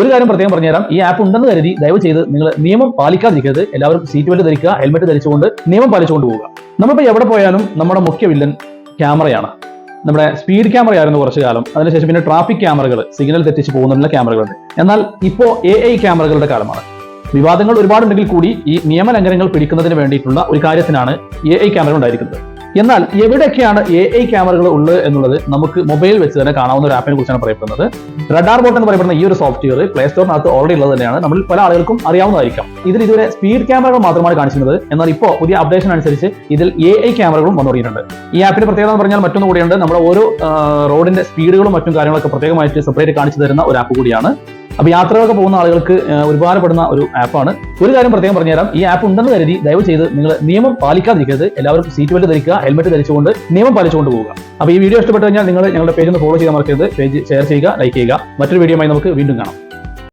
ഒരു കാര്യം പ്രത്യേകം പറഞ്ഞുതരാം. ഈ ആപ്പ് ഉണ്ടെന്ന് കരുതി ദയവ് ചെയ്ത് നിങ്ങൾ നിയമം പാലിക്കാതിരിക്കരുത്. എല്ലാവർക്കും സീറ്റ് ബെൽറ്റ് ധരിക്കുക ഹെൽമെറ്റ് ധരിച്ചുകൊണ്ട് നിയമം പാലിച്ചുകൊണ്ട് പോവുക. നമ്മളിപ്പോൾ എവിടെ പോയാലും നമ്മുടെ മുഖ്യ വില്ലൻ ക്യാമറയാണ് നമ്മുടെ സ്പീഡ് ക്യാമറ ആയിരുന്നു കുറച്ചു കാലം. അതിനുശേഷം പിന്നെ ട്രാഫിക് ക്യാമറകൾ സിഗ്നൽ തെറ്റിച്ച് പോകുന്നുള്ള ക്യാമറകളുണ്ട് എന്നാൽ ഇപ്പോൾ എ ഐ ക്യാമറകളുടെ കാലമാണ്. വിവാദങ്ങൾ ഒരുപാടുണ്ടെങ്കിൽ കൂടി ഈ നിയമലംഘനങ്ങൾ പിടിക്കുന്നതിന് വേണ്ടിയിട്ടുള്ള ഒരു കാര്യത്തിനാണ് എ ഐ ക്യാമറ ഉണ്ടായിരിക്കുന്നത്. എന്നാൽ എവിടെയൊക്കെയാണ് എ ഐ ക്യാമറകൾ ഉള്ളത് എന്നുള്ളത് നമുക്ക് മൊബൈൽ വെച്ച് തന്നെ കാണാവുന്ന ഒരു ആപ്പിനെ കുറിച്ചാണ് പറയപ്പെടുന്നത്. റഡാർ ബോട്ട് എന്ന് പറയപ്പെടുന്ന ഈ ഒരു സോഫ്റ്റ്വെയർ പ്ലേ സ്റ്റോറിനകത്ത് ഓൾറെഡി ഉള്ളത് തന്നെയാണ്. നമ്മൾ പല ആളുകൾക്കും അറിയാവുന്നതായിരിക്കും. ഇതിൽ ഇതുവരെ സ്പീഡ് ക്യാമറകൾ മാത്രമാണ് കാണിച്ചിരുന്നത്. എന്നാൽ ഇപ്പോൾ പുതിയ അപ്ഡേഷൻ അനുസരിച്ച് ഇതിൽ എ ഐ ക്യാമറകളും വന്നു തുടങ്ങിയിട്ടുണ്ട്. ഈ ആപ്പിന്റെ പ്രത്യേകത എന്ന് പറഞ്ഞാൽ മറ്റൊന്ന് കൂടിയുണ്ട്. നമ്മുടെ ഓരോ റോഡിന്റെ സ്പീഡുകളും മറ്റും കാര്യങ്ങളൊക്കെ പ്രത്യേകമായിട്ട് സെപ്പറേറ്റ് കാണിച്ചു തരുന്ന ഒരു ആപ്പ് കൂടിയാണ്. അപ്പൊ യാത്രകളൊക്കെ പോകുന്ന ആളുകൾക്ക് ഒരുപാട് ഉപകാരപ്പെടുന്ന ഒരു ആപ്പാണ്. ഒരു കാര്യം പ്രത്യേകം പറഞ്ഞുതരാം. ഈ ആപ്പ് ഉണ്ടെന്ന് കരുതി ദയവ് ചെയ്ത് നിങ്ങൾ നിയമം പാലിക്കാതിരിക്കരുത്. എല്ലാവർക്കും സീറ്റ് ബെൽറ്റ് ധരിക്കുക ഹെൽമെറ്റ് ധരിച്ചുകൊണ്ട് നിയമം പാലിച്ചുകൊണ്ട് പോവുക. അപ്പോൾ ഈ വീഡിയോ ഇഷ്ടപ്പെട്ടു കഴിഞ്ഞാൽ നിങ്ങൾ ഞങ്ങളുടെ പേജ് ഒന്ന് ഫോളോ ചെയ്യാൻ മറക്കരുത്. പേജ് ഷെയർ ചെയ്യുക ലൈക്ക് ചെയ്യുക. മറ്റൊരു വീഡിയോയുമായി നമുക്ക് വീണ്ടും കാണാം.